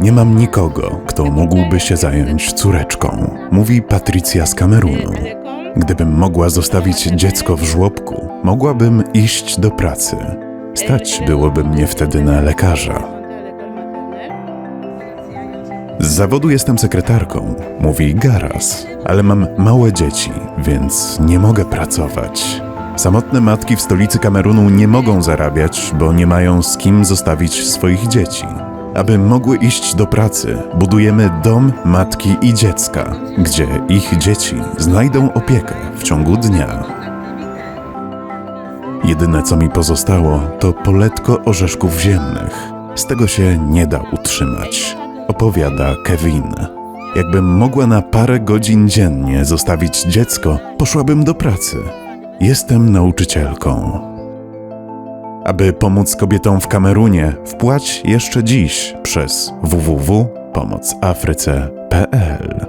Nie mam nikogo, kto mógłby się zająć córeczką, mówi Patrycja z Kamerunu. Gdybym mogła zostawić dziecko w żłobku, mogłabym iść do pracy. Stać byłoby mnie wtedy na lekarza. Z zawodu jestem sekretarką, mówi Garas, ale mam małe dzieci, więc nie mogę pracować. Samotne matki w stolicy Kamerunu nie mogą zarabiać, bo nie mają z kim zostawić swoich dzieci. Aby mogły iść do pracy, budujemy dom matki i dziecka, gdzie ich dzieci znajdą opiekę w ciągu dnia. Jedyne co mi pozostało, to poletko orzeszków ziemnych. Z tego się nie da utrzymać, opowiada Kevin. Jakbym mogła na parę godzin dziennie zostawić dziecko, poszłabym do pracy. Jestem nauczycielką. Aby pomóc kobietom w Kamerunie, wpłać jeszcze dziś przez www.pomocafryce.pl.